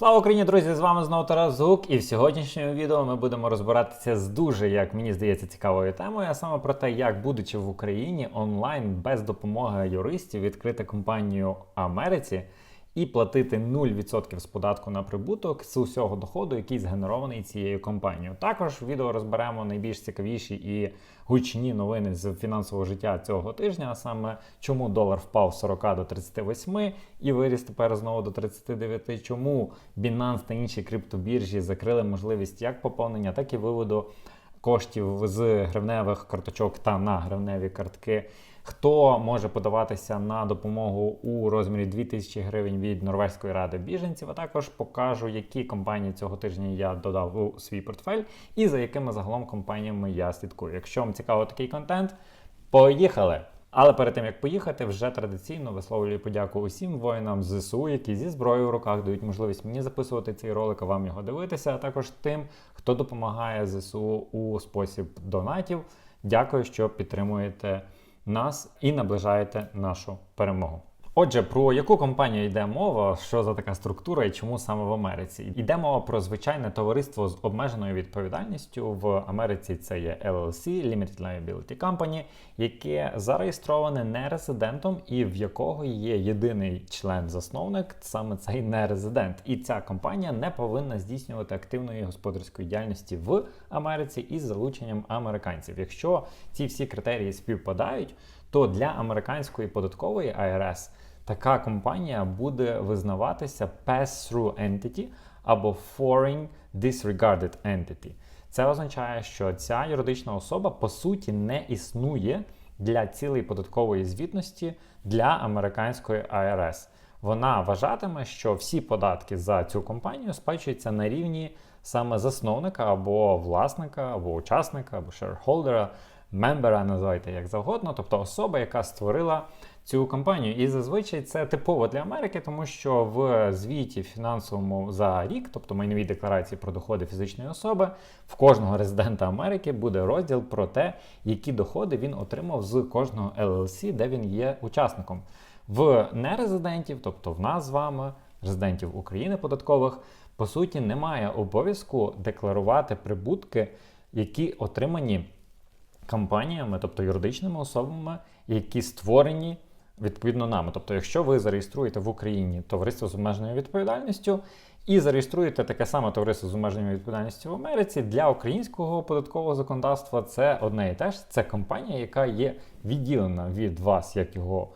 Слава Україні, друзі! З вами знову Тарас Гук, і в сьогоднішньому відео ми будемо розбиратися з дуже, як мені здається, цікавою темою, а саме про те, як, будучи в Україні онлайн без допомоги юристів, відкрити компанію Америці і платити 0% з податку на прибуток з усього доходу, який згенерований цією компанією. Також в відео розберемо найбільш цікавіші і гучні новини з фінансового життя цього тижня, а саме чому долар впав з 40 до 38 і виріс тепер знову до 39, чому Binance та інші криптобіржі закрили можливість як поповнення, так і виводу коштів з гривневих карточок та на гривневі картки. Хто може подаватися на допомогу у розмірі 2000 гривень від Норвезької ради біженців? А також покажу, які компанії цього тижня я додав у свій портфель і за якими загалом компаніями я слідкую. Якщо вам цікаво такий контент, поїхали! Але перед тим як поїхати, вже традиційно висловлюю подяку усім воїнам ЗСУ, які зі зброєю в руках дають можливість мені записувати цей ролик, а вам його дивитися, а також тим, хто допомагає ЗСУ у спосіб донатів. Дякую, що підтримуєте нас і наближаєте нашу перемогу. Отже, про яку компанію йде мова, що за така структура і чому саме в Америці? Йде мова про звичайне товариство з обмеженою відповідальністю. В Америці це є LLC, Limited Liability Company, яке зареєстроване нерезидентом і в якого є єдиний член-засновник, саме цей нерезидент. І ця компанія не повинна здійснювати активної господарської діяльності в Америці із залученням американців. Якщо ці всі критерії співпадають, то для американської податкової IRS така компанія буде визнаватися pass-through entity або foreign disregarded entity. Це означає, що ця юридична особа по суті не існує для цілей податкової звітності для американської IRS. Вона вважатиме, що всі податки за цю компанію сплачуються на рівні саме засновника або власника, або учасника, або shareholder, мембера, називайте як завгодно, тобто особа, яка створила цю компанію. І зазвичай це типово для Америки, тому що в звіті фінансовому за рік, тобто майновій декларації про доходи фізичної особи, в кожного резидента Америки буде розділ про те, які доходи він отримав з кожного LLC, де він є учасником. В нерезидентів, тобто в нас з вами, резидентів України податкових, по суті, немає обов'язку декларувати прибутки, які отримані компаніями, тобто юридичними особами, які створені відповідно нами. Тобто, якщо ви зареєструєте в Україні товариство з обмеженою відповідальністю і зареєструєте таке саме товариство з обмеженою відповідальністю в Америці, для українського податкового законодавства це одне і те ж. Це компанія, яка є відділена від вас як його.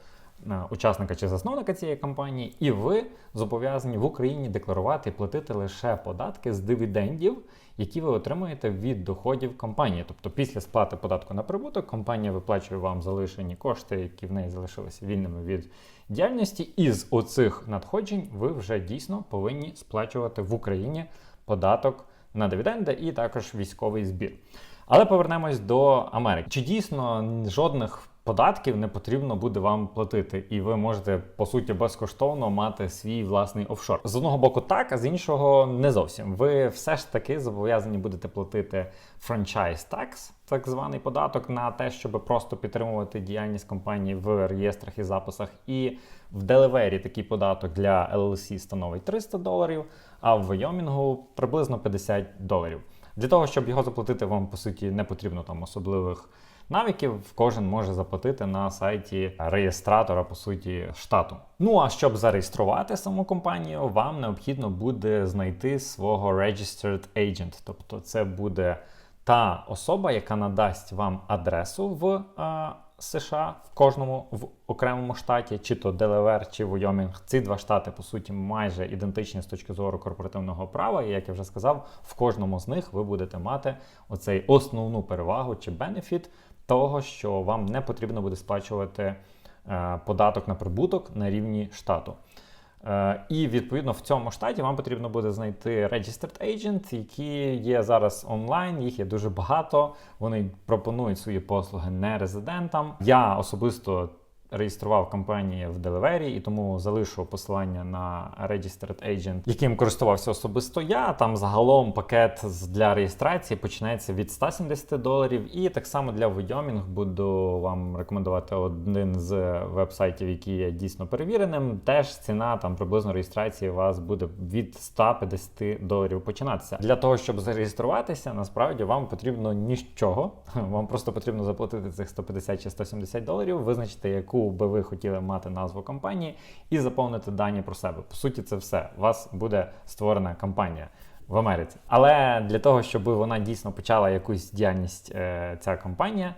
Учасника чи засновника цієї компанії, і ви зобов'язані в Україні декларувати і платити лише податки з дивідендів, які ви отримуєте від доходів компанії. Тобто, після сплати податку на прибуток, компанія виплачує вам залишені кошти, які в неї залишилися вільними від діяльності. І з оцих надходжень ви вже дійсно повинні сплачувати в Україні податок на дивіденди і також військовий збір. Але повернемось до Америки. Чи дійсно жодних податків не потрібно буде вам платити, і ви можете по суті безкоштовно мати свій власний офшор. З одного боку, так, а з іншого не зовсім. Ви все ж таки зобов'язані будете платити франчайз такс, так званий податок, на те, щоб просто підтримувати діяльність компанії в реєстрах і записах. І в Делавері такий податок для LLC становить 300 доларів, а в Вайомінгу приблизно 50 доларів. Для того, щоб його заплатити, вам по суті не потрібно там особливих навиків кожен може заплатити на сайті реєстратора, по суті, штату. Ну а щоб зареєструвати саму компанію, вам необхідно буде знайти свого registered agent. Тобто, це буде та особа, яка надасть вам адресу в а, США в кожному в окремому штаті, чи то Делавер, чи Войомінг. Ці два штати, по суті, майже ідентичні з точки зору корпоративного права. І як я вже сказав, в кожному з них ви будете мати оцей основну перевагу чи бенефіт того, що вам не потрібно буде сплачувати е, податок на прибуток на рівні штату. Е, і відповідно в цьому штаті вам потрібно буде знайти Registered Agent, які є зараз онлайн, їх є дуже багато. Вони пропонують свої послуги не резидентам. Я особисто реєстрував компанії в Делавері, і тому залишу посилання на Registered Agent, яким користувався особисто я. Там загалом пакет для реєстрації починається від 170 доларів. І так само для Wyoming буду вам рекомендувати один з вебсайтів, який є дійсно перевіреним. Теж ціна там приблизно реєстрації у вас буде від 150 доларів починатися. Для того, щоб зареєструватися, насправді вам потрібно нічого. Вам просто потрібно заплатити цих 150 чи 170 доларів, визначити, яку би ви хотіли мати назву компанії, і заповнити дані про себе. По суті, це все. У вас буде створена компанія. В Америці, але для того, щоб вона дійсно почала якусь діяльність, е, ця компанія,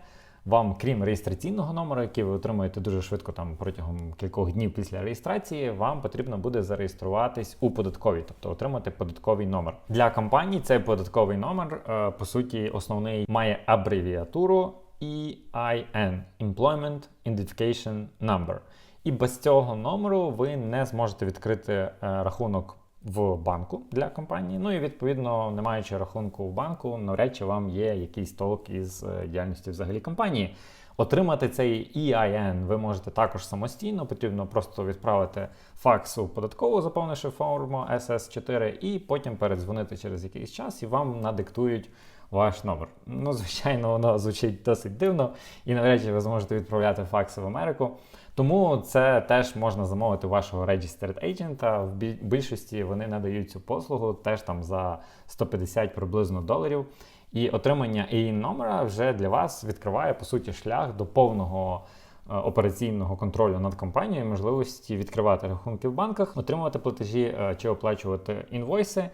вам, крім реєстраційного номеру, який ви отримуєте дуже швидко, там протягом кількох днів після реєстрації, вам потрібно буде зареєструватись у податковій, тобто отримати податковий номер. Для компаній цей податковий номер, е, по суті, основний має абревіатуру EIN – Employment Identification Number. І без цього номеру ви не зможете відкрити е, рахунок в банку для компанії. Ну і відповідно, не маючи рахунку в банку, навряд чи вам є якийсь толк із е, діяльністю взагалі компанії. Отримати цей EIN ви можете також самостійно, потрібно просто відправити факс у податкову, заповнивши форму SS4, і потім передзвонити через якийсь час, і вам надиктують ваш номер. Ну, звичайно, воно звучить досить дивно, і навряд чи ви зможете відправляти факси в Америку. Тому це теж можна замовити у вашого registered agent. В більшості вони надають цю послугу теж там за 150 приблизно доларів. І отримання EIN номера вже для вас відкриває по суті шлях до повного е, операційного контролю над компанією, можливості відкривати рахунки в банках, отримувати платежі е, чи оплачувати інвойси.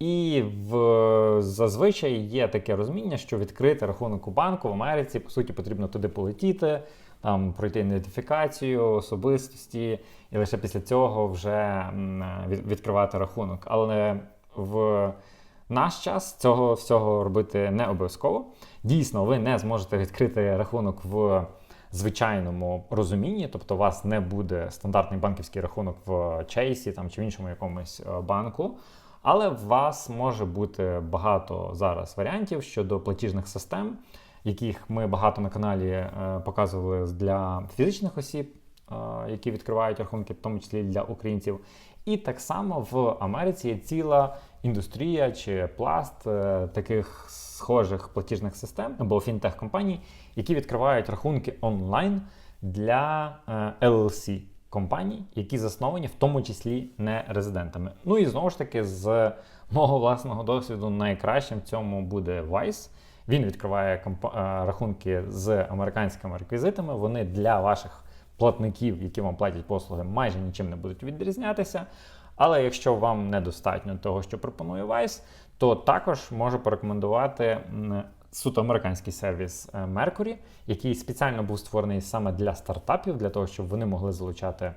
І в зазвичай є таке розуміння, що відкрити рахунок у банку в Америці, по суті, потрібно туди полетіти, там пройти ідентифікацію особистості, і лише після цього вже відкривати рахунок. Але в наш час цього всього робити не обов'язково. Дійсно, ви не зможете відкрити рахунок в звичайному розумінні, тобто у вас не буде стандартний банківський рахунок в Чейсі там, чи в іншому якомусь е, банку. Але в вас може бути багато зараз варіантів щодо платіжних систем, яких ми багато на каналі е, показували для фізичних осіб, е, які відкривають рахунки, в тому числі для українців. І так само в Америці є ціла індустрія чи пласт е, таких схожих платіжних систем або фінтех-компаній, які відкривають рахунки онлайн для LLC компаній, які засновані в тому числі не резидентами. Ну і знову ж таки, з мого власного досвіду, найкращим в цьому буде Vice. Він відкриває е, рахунки з американськими реквізитами. Вони для ваших платників, які вам платять послуги, майже нічим не будуть відрізнятися. Але якщо вам недостатньо того, що пропонує Vice, то також можу порекомендувати суто американський сервіс е, Mercury, який спеціально був створений саме для стартапів, для того, щоб вони могли залучати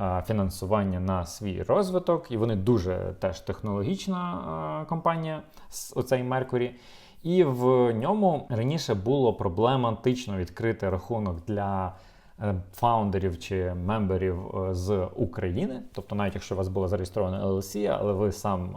е, фінансування на свій розвиток. І вони дуже теж технологічна е, компанія, оцей Mercury. І в ньому раніше було проблематично відкрити рахунок для фаундерів чи мемберів е, з України. Тобто, навіть якщо у вас було зареєстровано LLC, але ви сам е,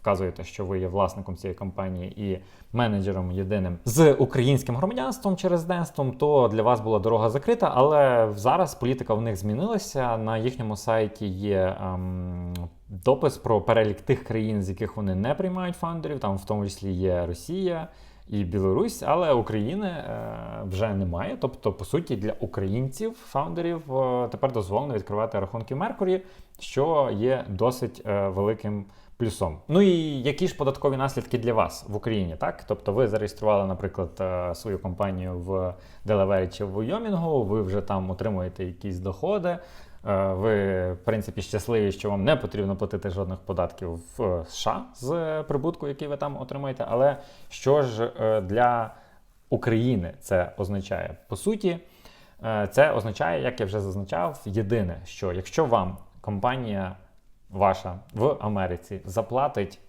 вказуєте, що ви є власником цієї компанії і менеджером єдиним з українським громадянством чи резидентством, то для вас була дорога закрита. Але зараз політика в них змінилася. На їхньому сайті є ем, допис про перелік тих країн, з яких вони не приймають фаундерів. Там в тому числі є Росія і Білорусь, але України е, вже немає. Тобто, по суті, для українців, фаундерів, е, тепер дозволено відкривати рахунки Mercury, що є досить е, великим плюсом. Ну і які ж податкові наслідки для вас в Україні? Так, тобто, ви зареєстрували, наприклад, свою компанію в Делавері чи в Войомінгу, ви вже там отримуєте якісь доходи. Е, Ви, в принципі, щасливі, що вам не потрібно платити жодних податків в е, США з прибутку, який ви там отримаєте. Але що ж е, для України це означає? По суті, е, це означає, як я вже зазначав, єдине, що якщо вам компанія ваша в Америці заплатить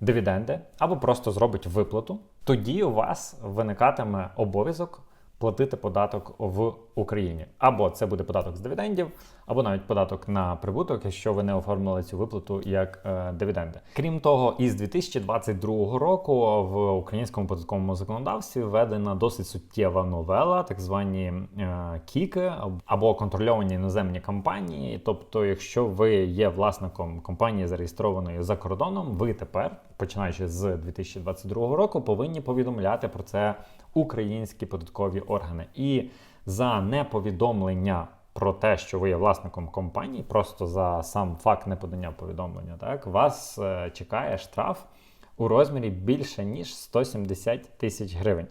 дивіденди або просто зробить виплату, тоді у вас виникатиме обов'язок платити податок в Україні. Або це буде податок з дивідендів, або навіть податок на прибуток, якщо ви не оформили цю виплату як е, дивіденди. Крім того, із 2022 року в українському податковому законодавстві введена досить суттєва новела, так звані е, кіки або контрольовані іноземні компанії. Тобто, якщо ви є власником компанії, зареєстрованої за кордоном, ви тепер, починаючи з 2022 року, повинні повідомляти про це українські податкові органи і за неповідомлення про те, що ви є власником компанії, просто за сам факт неподання повідомлення, так вас е, чекає штраф у розмірі більше ніж 170 тисяч гривень.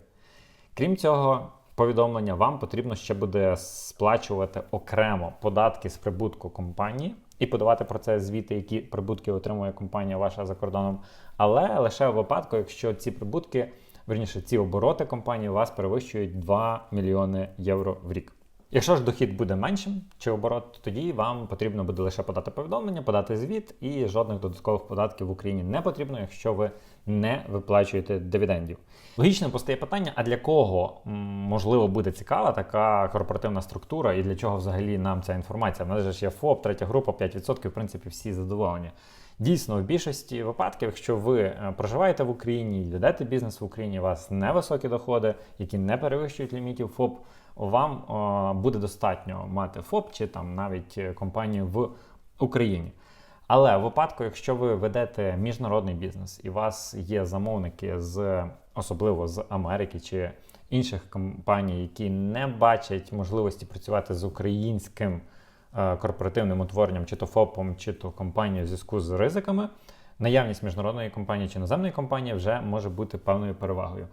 Крім цього, повідомлення вам потрібно ще буде сплачувати окремо податки з прибутку компанії і подавати про це звіти, які прибутки отримує компанія ваша за кордоном, але лише в випадку, якщо ці прибутки, верніше, ці обороти компанії у вас перевищують 2 мільйони євро в рік. Якщо ж дохід буде меншим чи оборот, тоді вам потрібно буде лише подати повідомлення, подати звіт, і жодних додаткових податків в Україні не потрібно, якщо ви не виплачуєте дивідендів. Логічно постає питання: а для кого можливо буде цікава така корпоративна структура, і для чого взагалі нам ця інформація? В нас ж є ФОП, третя група, 5%, в принципі, всі задоволені. Дійсно, в більшості випадків, якщо ви е, проживаєте в Україні ведете бізнес в Україні, у вас невисокі доходи, які не перевищують лімітів ФОП, вам е, буде достатньо мати ФОП чи там навіть е, компанію в Україні. Але в випадку, якщо ви ведете міжнародний бізнес і у вас є замовники з особливо з Америки чи інших компаній, які не бачать можливості працювати з українським е, корпоративним утворенням, чи то ФОПом, чи то компанією в зв'язку з ризиками, наявність міжнародної компанії чи іноземної компанії вже може бути певною перевагою.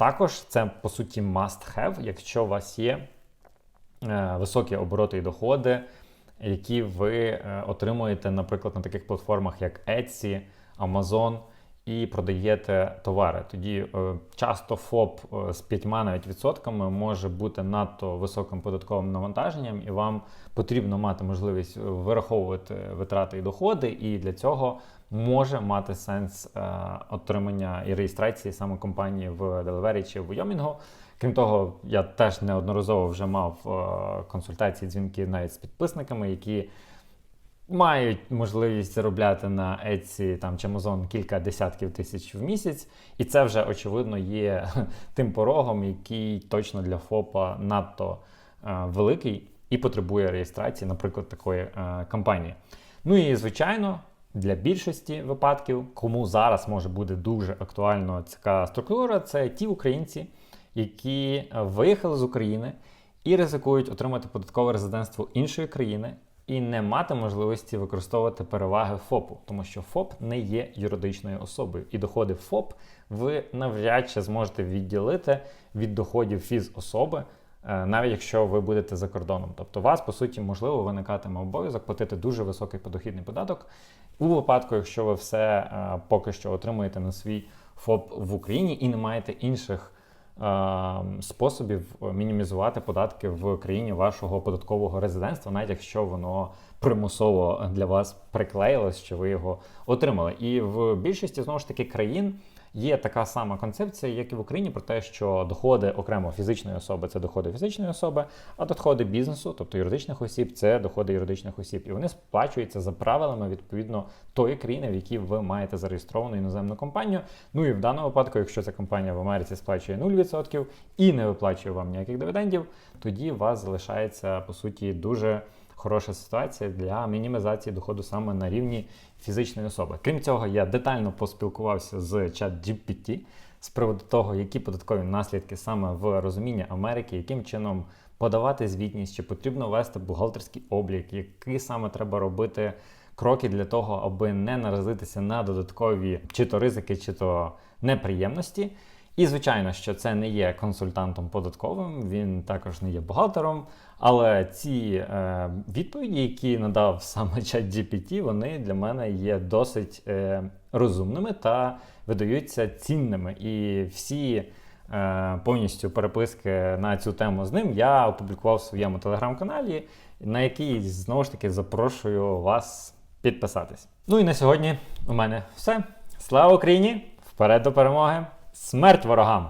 Також це по суті must have, якщо у вас є е, високі обороти і доходи, які ви е, отримуєте, наприклад, на таких платформах, як Etsy, Amazon, і продаєте товари. Тоді е, часто ФОП е, з 5 навіть відсотками може бути надто високим податковим навантаженням, і вам потрібно мати можливість вираховувати витрати і доходи, і для цього може мати сенс е, отримання і реєстрації саме компанії в Делавері чи в Йомінгу. Крім того, я теж неодноразово вже мав е, консультації, дзвінки навіть з підписниками, які мають можливість заробляти на Etsy там, чи Amazon кілька десятків тисяч в місяць. І це вже, очевидно, є тим порогом, який точно для ФОПа надто е, великий і потребує реєстрації, наприклад, такої е, компанії. Ну і звичайно. Для більшості випадків, кому зараз може бути дуже актуально ця структура, це ті українці, які виїхали з України і ризикують отримати податкове резидентство іншої країни і не мати можливості використовувати переваги ФОПу, тому що ФОП не є юридичною особою, і доходи ФОП ви навряд чи зможете відділити від доходів фізособи. е, Навіть якщо ви будете за кордоном, тобто вас по суті можливо виникатиме обов'язок платити дуже високий подохідний податок у випадку, якщо ви все е, поки що отримуєте на свій ФОП в Україні і не маєте інших способів мінімізувати податки в країні вашого податкового резидентства, навіть якщо воно примусово для вас приклеїлось, що ви його отримали. І в більшості знову ж таки країн. Є така сама концепція, як і в Україні, про те, що доходи окремо фізичної особи це доходи фізичної особи, а доходи бізнесу, тобто юридичних осіб, це доходи юридичних осіб. І вони сплачуються за правилами відповідно тої країни, в якій ви маєте зареєстровану іноземну компанію. Ну і в даному випадку, якщо ця компанія в Америці сплачує 0% і не виплачує вам ніяких дивідендів, тоді у вас залишається по суті дуже хороша ситуація для мінімізації доходу саме на рівні фізичної особи. Крім цього, я детально поспілкувався з ChatGPT з приводу того, які податкові наслідки саме в розумінні Америки, яким чином подавати звітність, чи потрібно вести бухгалтерський облік, які саме треба робити. Кроки для того, аби не наразитися на додаткові чи то ризики, чи то неприємності. І, звичайно, що це не є консультантом податковим, він також не є бухгалтером. Але ці е, відповіді, які надав саме чат GPT, вони для мене є досить е, розумними та видаються цінними. І всі е, повністю переписки на цю тему з ним я опублікував в своєму телеграм-каналі, на який знову ж таки запрошую вас підписатись. Ну і на сьогодні у мене все. Слава Україні! Вперед до перемоги! Смерть ворогам!